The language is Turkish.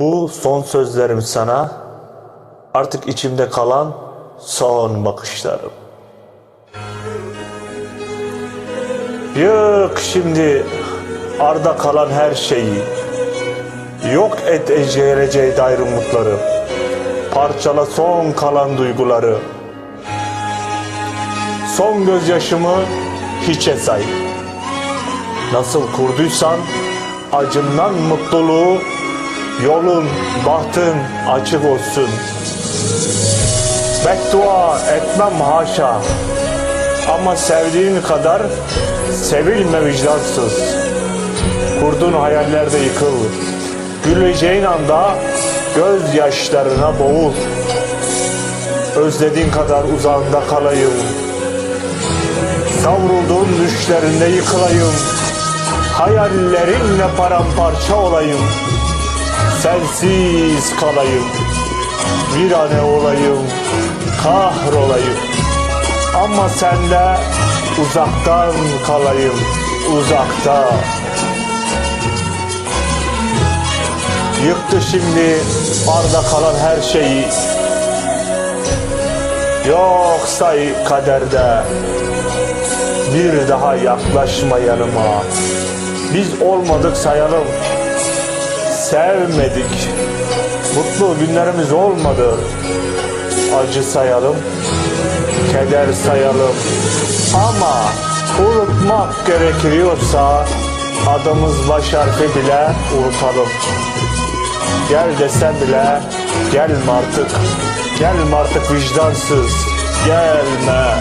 Bu son sözlerim sana. Artık içimde kalan son bakışlarım. Yık şimdi arda kalan her şeyi. Yok et eceleceğe dair umutları. Parçala son kalan duyguları. Son gözyaşımı hiçe say. Nasıl kurduysan acından mutluluğu yolun, bahtın açık olsun. Beddua etmem haşa. Ama sevdiğin kadar sevilme vicdansız. Kurduğun hayallerde yıkıl. Güleceğin anda gözyaşlarına boğul. Özlediğin kadar uzağında kalayım. Savrulduğun düşlerinde yıkılayım. Hayallerinle paramparça olayım. Sensiz kalayım. Virane olayım. Kahrolayım. Ama sende uzaktan kalayım. Uzakta. Yıktı şimdi arda kalan her şeyi. Yok say kaderde. Bir daha yaklaşma yanıma. Biz olmadık sayalım. Sevmedik. Mutlu günlerimiz olmadı. Acı sayalım. Keder sayalım. Ama unutmak gerekiyorsa adımız baş harfi bile unutalım. Gel desem bile gelme artık. Gelme artık vicdansız. Gelme.